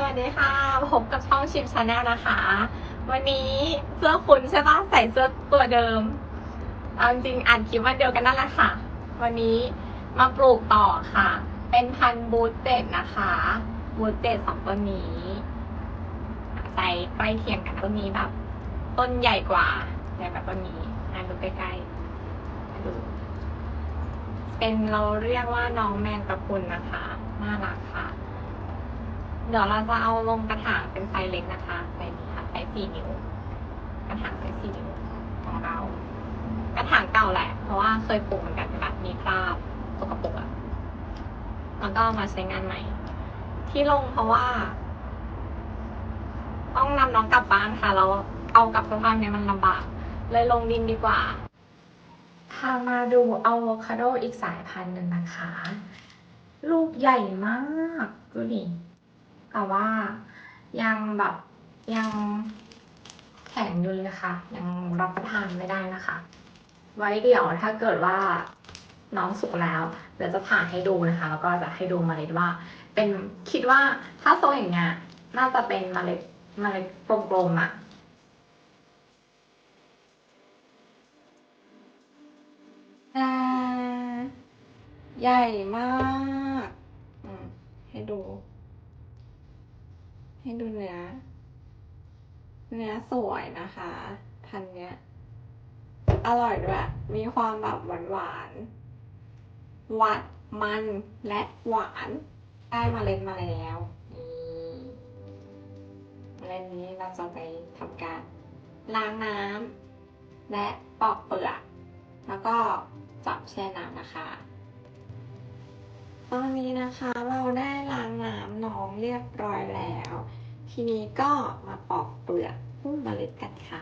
สวัสดีค่ะพบกับช่องชิปชาแนลนะคะ วันนี้เสื้อคุณใช่ปะใส่เสื้อตัวเดิมเอาจริงอ่านคลิปวันเดียวกันนั่นแหละค่ะ วันนี้มาปลูกต่อค่ะ เป็นพันธุ์บูเต็ดนะคะบูเต็ดสองต้นนี้ใส่ใกล้เคียงกับต้นนี้แบบ ต้นใหญ่กว่าใหญ่กว่าต้นนี้อ่านดูใกล้ๆดูเป็นเราเรียกว่าน้องแมงกะพุนนะคะน่ารักค่ะ เดี๋ยวเราจะเอาลงกระถางเป็นไซส์เล็กนะคะไซส์นี้ค่ะไซส์สี่นิ้วกระถางไซส์สี่นิ้วของเรา กระถางเก่าแหละ เพราะว่าเคยปลูกเหมือนกันแบบมีคราบสกปรกอะแล้วก็มาใช้งานใหม่ ที่ลงเพราะว่า ต้องนำน้องกลับบ้านค่ะเราเอากลับสภาพเนี้ยมันลำบาก เลยลงดินดีกว่าพามาดูอะโวคาโดอีกสายพันธุ์หนึ่งนะคะ ลูกใหญ่มาก ดูดิ แต่ว่ายังแบบยังแข็งอยู่เลยค่ะ ยังรับประทานไม่ได้นะคะ ไว้เดี๋ยวถ้าเกิดว่าน้องสุกแล้วเดี๋ยวจะผ่าให้ดูนะคะ แล้วก็จะให้ดูเมล็ดว่า เป็นคิดว่าถ้าโซอย่างเงี้ยน่าจะเป็นเมล็ดเมล็ดกลมๆอะใหญ่มาก ให้ดู ให้ดูเนื้อ เนื้อสวยนะคะ พันเนี้ย อร่อยด้วย มีความแบบหวานหวานหวานมันและหวาน ได้มาเล็ดมาแล้วนี่เล็ดนี้เราจะไปทำการล้างน้ำและปอกเปลือก แล้วก็จับแช่น้ำนะคะ ตอนนี้นะคะเราได้ล้างน้ำน้องเรียบร้อยแล้ว ทีนี้ก็มาปอกเปลือกพุ่มเมล็ดกันค่ะ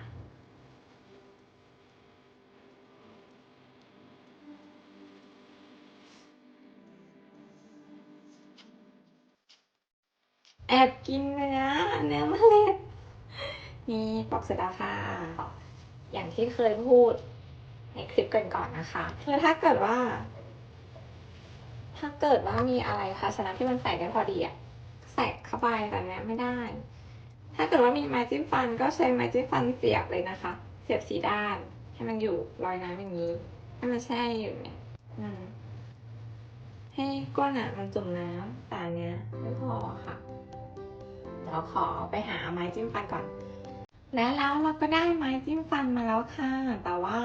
แอบกินเนื้อเนื้อเมล็ดนี่ปอกเสร็จแล้วค่ะ อย่างที่เคยพูดในคลิปก่อนๆนะคะคือถ้าเกิดว่า ถ้าเกิดว่ามีอะไรภาชนะที่มันใส่ได้พอดีอะใส่เข้าไปแต่เนี้ยไม่ได้ ถ้าเกิดว่ามีไม้จิ้มฟันก็ใช้ไม้จิ้มฟันเสียบเลยนะคะ เสียบสีด้าน ให้มันอยู่รอยน้ำอย่างนี้ ให้มันแช่อยู่เนี่ยให้ก้นอะมันจุ่มน้ำแต่เนี้ยไม่พอค่ะเดี๋ยวขอไปหาไม้จิ้มฟันก่อน และแล้วเราก็ได้ไม้จิ้มฟันมาแล้วค่ะ แต่ว่า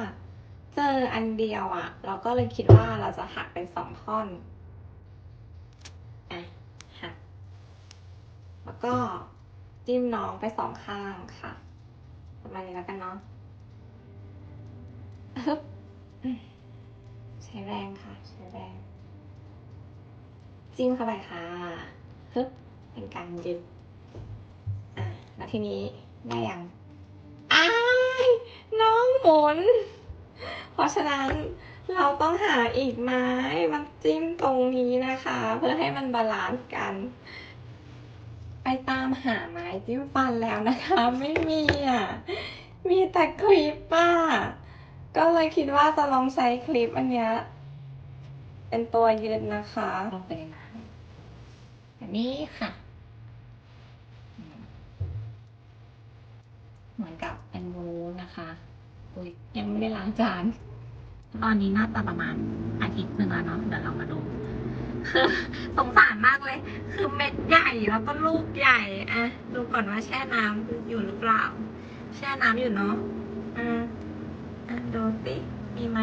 เจออันเดียวอะ่ะ เราก็เลยคิดว่าเราจะหักเป็นสองท่อน อะ หัก แล้วก็จิ้มน้องไปสองข้างค่ะประมาณนี้แล้วกันเนาะฮึบใช้แรงค่ะ ใช้แรง จิ้มเข้าไปค่ะฮึบเป็นการยึดอะแล้วทีนี้ได้ยังอ้ายน้องหมุน เพราะฉะนั้นเราต้องหาอีกไม้มันจิ้มตรงนี้นะคะ เพื่อให้มันบาลานซ์กัน ตามหาไม้จิ้มฟันแล้วนะคะ ไม่มีอะ มีแต่คลิปป้า ก็เลยคิดว่าจะลองใช้คลิปอันเนี้ยเป็นตัวยืนนะคะลองไปเลยนะอันนี้ค่ะ เหมือนกับเป็นวูนะคะอุยยังไม่ได้ล้างจานตอนนี้น่าจะประมาณอาทิตย์หนึ่งแล้วเนาะเดี๋ยวเรามาดู คือสงสารมากเลย คือเม็ดใหญ่แล้วก็ลูกใหญ่อะดูก่อนว่าแช่น้ำอยู่หรือเปล่า แช่น้ำอยู่เนาะอะอะดูสิมีไหม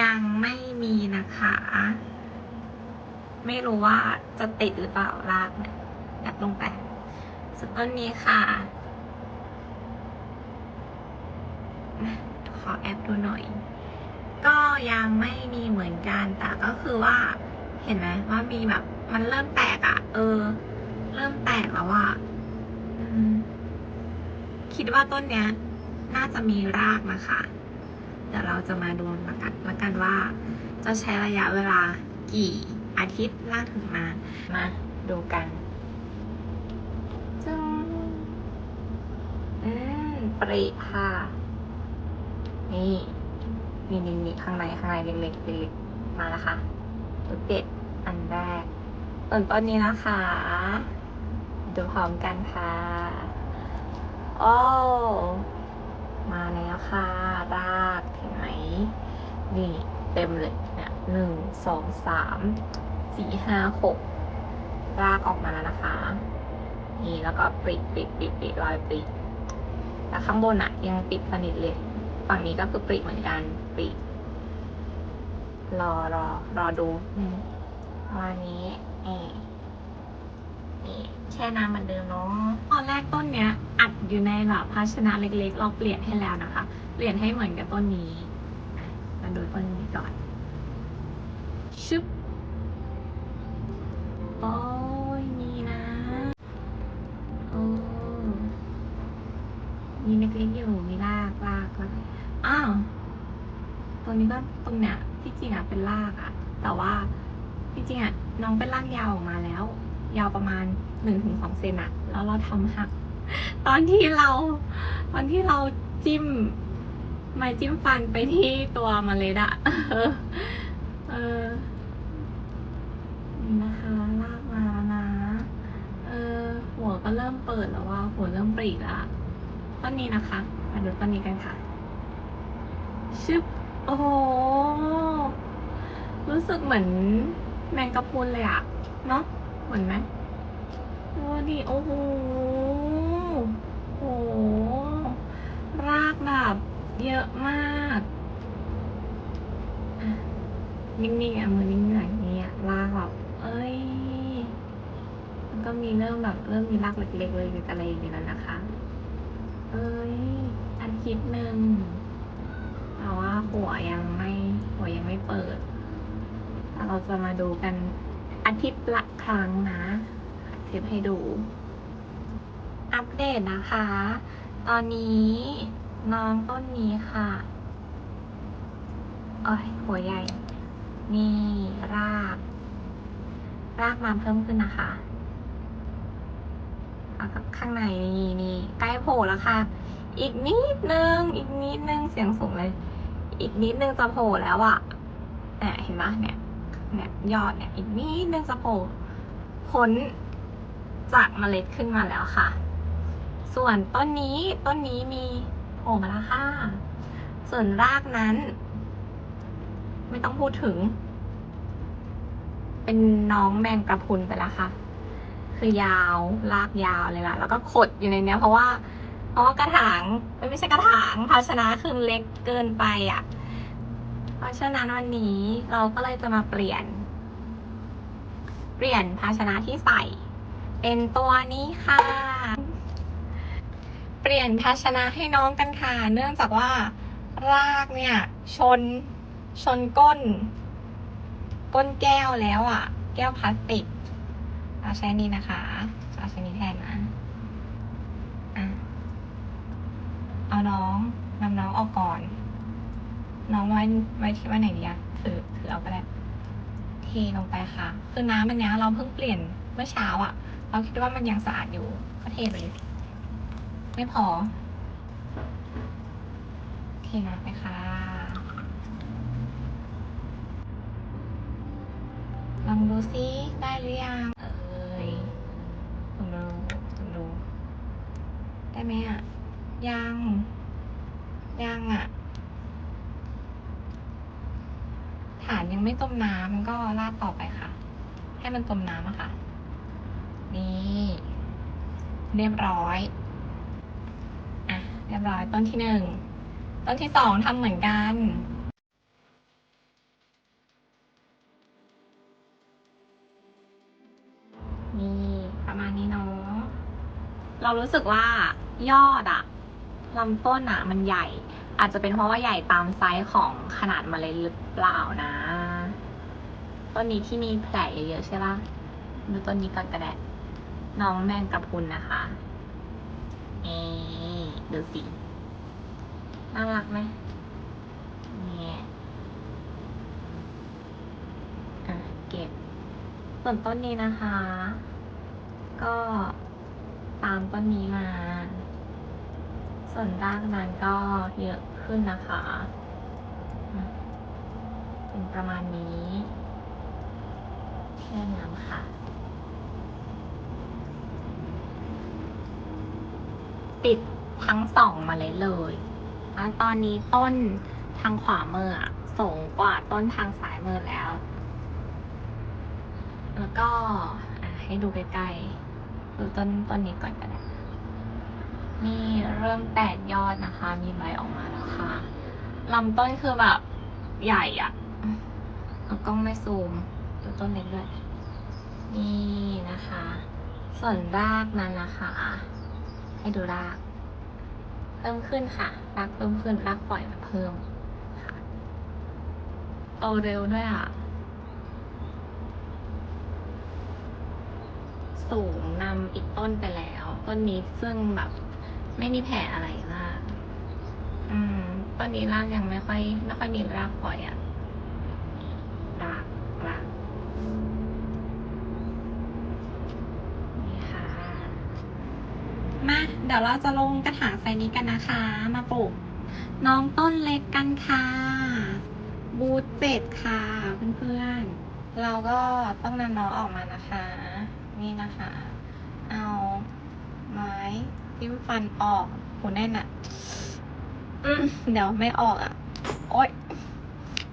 ยังไม่มีนะคะ ไม่รู้ว่าจะติดหรือเปล่ารากเนี่ยยัดลงไปส่วนต้นนี้ค่ะ ขอแอปดูหน่อย ก็ยังไม่มีเหมือนกันแต่ก็คือว่า เห็นไหมว่ามีแบบ มันเริ่มแตกอะ่ะ เออ เริ่มแตกแล้วอะอืมคิดว่าต้นเนี้ย น่าจะมีรากนะคะเดี๋ยวเราจะมาดูละกันละกันว่า จะใช้ระยะเวลากี่อาทิตย์ลากถึงมา มาดูกันจังอืมปริค่ะนี่ นี่นี่นี่ข้างในข้างในเล็กๆเล็กมาแล้วค่ะตัวเด็ดอันแรกส่วนต้นนี้นะคะ ดูพร้อมกันค่ะโอ้มาแล้วค่ะรากเห็นไหมนี่เต็มเลยเนี่ยหนึ่งสองสามสี่ห้าหกรากออกมาแล้วนะคะ นี่แล้วก็ปริปริปริปริรอยปริแล้วข้างบนอะยังปิดสนิทเลย ฝั่งนี้ก็คือปริเหมือนกันปริรอรอรอดูวันนี้เอนี่แช่น้ำเหมือนเดิมเนาะตอนแรกต้นเนี้ย อัดอยู่ในแบบภาชนะเล็กๆ เราเปลี่ยนให้แล้วนะคะ เปลี่ยนให้เหมือนกับต้นนี้มาดูต้นนี้ก่อนชึบโอ้ยมีนะโอ้มีเล็กๆอยู่มีได้าวตรงนี้ก็ตรงเนี้ยที่จริงอะเป็นรากอะ แต่ว่าที่จริงอะน้องเป็นรากยาวออกมาแล้ว ยาวประมาณหนึ่งถึงสองเซนอะ แล้วเราทำหัก ตอนที่เรา ตอนที่เราจิ้มไม้จิ้มฟันไปที่ตัวเมล็ดอะเออนี่นะคะลากมาแล้วนะ เออหัวก็เริ่มเปิดแล้วว่าหัวเริ่มปรีละต้นนี้นะคะมาดูต้นนี้กันค่ะ ชึบโอ้โห รู้สึกเหมือนแมงกะพรุนเลยอะเนาะเหมือนไหมโอ้ดิโอ้โหโอ้รากแบบเยอะมากอ่นิ่งๆอะมือนิ่งๆอย่างนี้อะรากแบบเอ้ย มันก็มีเริ่มแบบเริ่มมีรากเล็กๆเลยอะไรอย่างเงี้ยแล้วนะคะ เอ้ยอาทิตย์หนึ่ง แต่ว่าหัวยังไม่หัวยังไม่เปิด เราจะมาดูกันอาทิตย์ละครั้งนะเทปให้ดู อัปเดตนะคะ ตอนนี้น้องต้นนี้ค่ะโอ้ยหัวใหญ่ นี่ราก รากมาเพิ่มขึ้นนะคะข้างในนี่นี่ใกล้โผล่แล้วค่ะ อีกนิดนึง อีกนิดนึง เสียงสูงเลย อีกนิดนึงจะโผล่แล้วอะเนี่ยเห็นไหมเนี่ยเนี่ยยอดเนี่ยอีกนิดนึงจะโผล่พ้นจากเมล็ดขึ้นมาแล้วค่ะ ส่วนต้นนี้ต้นนี้มีโผล่มาแล้วค่ะ ส่วนรากนั้น ไม่ต้องพูดถึง เป็นน้องแมงกระพุนไปแล้วค่ะ คือยาวลากยาวเลยล่ะ แล้วก็ขดอยู่ในเนี้ยเพราะว่า เพราะว่ากระถางไม่ใช่กระถางภาชนะคือเล็กเกินไปอะ เพราะฉะนั้นวันนี้เราก็เลยจะมาเปลี่ยน เปลี่ยนภาชนะที่ใส่ เป็นตัวนี้ค่ะ เปลี่ยนภาชนะให้น้องกันค่ะ เนื่องจากว่ารากเนี่ย ชนชนก้น ก้นแก้วแล้วอะ แก้วพลาสติก เอาใช้นี้นะคะ เอาใช้นี้แทนนะอะเอา น้องนำน้องออกก่อน น้องไว้ไว้ที่ไว้ไหนดีอะถือถือเอาก็ได้เทลงไปค่ะ คือน้ำมันเนี้ยเราเพิ่งเปลี่ยนเมื่อเช้าอะเราคิดว่ามันยังสะอาดอยู่ก็เทไปเลย ไม่พอ เทน้ำไปค่ะลองดูซิได้หรือยังเอ้ยลองดูลองดู ได้ไหมอะ ยัง ยังอะ ฐานยังไม่ต้มน้ำมันก็ราดต่อไปค่ะ ให้มันต้มน้ำอะค่ะ นี่ เรียบร้อย อะ เรียบร้อยต้นที่หนึ่ง ต้นที่สองทำเหมือนกันนี่ประมาณนี้เนาะเรารู้สึกว่ายอดอะ ลำต้นอะมันใหญ่ อาจจะเป็นเพราะว่าใหญ่ตามไซส์ของขนาดเมล็ดหรือเปล่านะ ต้นนี้ที่มีแผลเยอะๆใช่ปะดูต้นนี้ก่อนก็ได้น้องแมงกระพุนนะคะเอ๊ดูสิน่ารักไหมเนี่ยอะเก็บ ส่วนต้นนี้นะคะ ก็ตามต้นนี้มา ส่วนด้านมันก็เยอะขึ้นนะคะ เป็นประมาณนี้แค่นั้ำค่ะติดทั้งสองมาเลยเลยตอนนี้ต้นทางขวามือสูงกว่าต้นทางซ้ายมือแล้ว แล้วก็ให้ดูใกล้ๆ ดูต้นต้นนี้ก่อนก็ได้ นี่เริ่มแตกยอดนะคะ มีใบออกมาแล้วค่ะลำต้นคือแบบใหญ่อะแล้วกล้องไม่ซูมดูต้นเล็กด้วย นี่นะคะ ส่วนรากนั้นนะคะ ให้ดูราก เพิ่มขึ้นค่ะ รากเพิ่มขึ้น รากปล่อยมาเพิ่มโตเร็วด้วยอะ สูงนำอีกต้นไปแล้ว ต้นนี้ซึ่งแบบ ไม่มีแผลอะไรมาก อืมต้นนี้รากยังไม่ค่อยไม่ค่อยมีรากปล่อยอะรากรากนี่ค่ะ มาเดี๋ยวเราจะลงกระถางไซนี้กันนะคะ มาปลูกน้องต้นเล็กกันค่ะ บูทเจ็ดค่ะเพื่อนๆ เราก็ต้องนำน้องออกมานะคะ นี่นะคะ เอาไม้ จิ้มฟันออกโหแน่นอะอืมเดี๋ยวไม่ออกอะโอ๊ย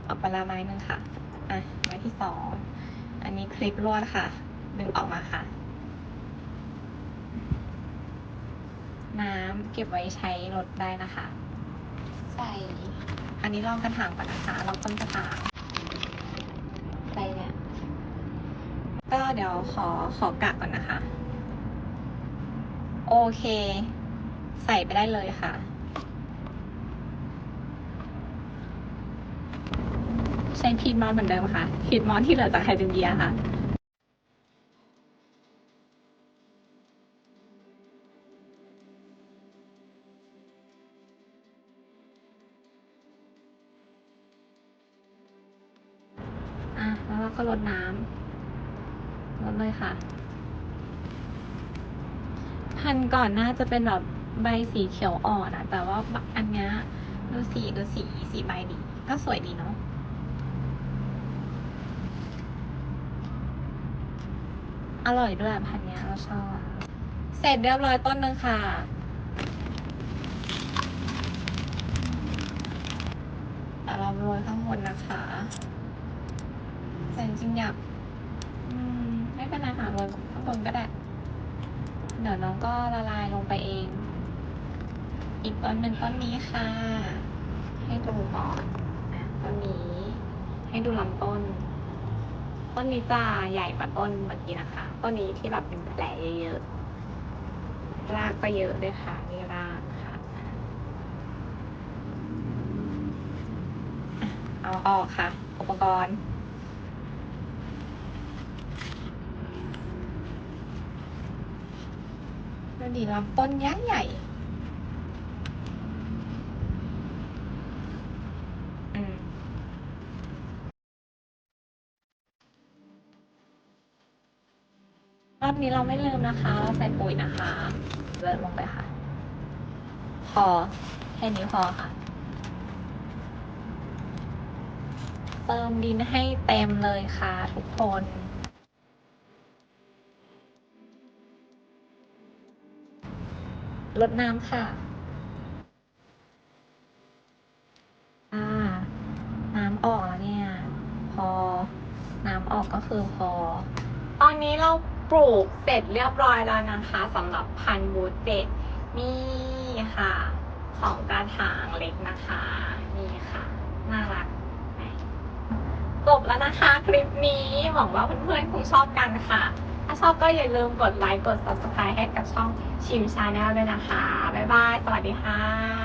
ออกไปละไม้หนึ่งค่ะ อะไม้ที่สอง อันนี้คลิปลวดค่ะ ดึงออกมาค่ะ น้ำเก็บไว้ใช้รถได้นะคะ ใส่ อันนี้ลองกระถางก่อนนะคะลองต้นกระถางใส่เนี่ย ก็เดี๋ยวขอขอกะก่อนนะคะ โอเค ใส่ไปได้เลยค่ะ ใช้พีดมอนเหมือนเดิมค่ะพีดมอนที่เหลือจากไฮเดรนเยียค่ะแล้วเราก็รดน้ำรดเลยค่ะ พันธุ์ก่อนน่าจะเป็นแบบใบสีเขียวอ่อนอะแต่ว่าอันเนี้ยดูสีดูสีสีใบดี ก็สวยดีเนาะอร่อยด้วยอะพันเนี้ยเราชอบ เสร็จเรียบร้อยต้นหนึ่งค่ะ แต่เราโรยข้างบนนะคะแต่จริงอยากไม่เป็นไรค่ะโรยข้างบนก็ได้เดี๋ยว น้องก็ละลายลงไปเอง อีกต้นหนึ่งต้นนี้ค่ะ ให้ดูก่อนต้นนี้ ให้ดูลำต้น ต้นนี้จะใหญ่กว่าต้นเมื่อกี้นะคะ ต้นนี้ที่แบบเป็นแผลเยอะๆรากก็เยอะด้วยค่ะนี่รากค่ะ เอาออกค่ะ อุปกรณ์ ดูดิลำต้นยักษ์ใหญ่อืมรอบนี้เราไม่ลืมนะคะ เราใส่ปุ๋ยนะคะเลิศลงไปค่ะ พอ แค่นี้พอค่ะ เติมดินให้เต็มเลยค่ะทุกคน ลดน้ำค่ะอ่าน้ำออกแล้วเนี่ย พอ น้ำออกก็คือพอ ตอนนี้เราปลูกเสร็จเรียบร้อยแล้วนะคะสำหรับพันธุ์บูเจ็ดนี่ค่ะของกระถางเล็กนะคะ นี่ค่ะ น่ารักจบแล้วนะคะ คลิปนี้หวังว่าเพื่อนๆคงชอบกันค่ะ ถ้าชอบก็อย่าลืมกดไลค์ กด subscribe ให้กับช่องชิมชาแนลด้วยนะคะ บ๊ายบาย สวัสดีค่ะ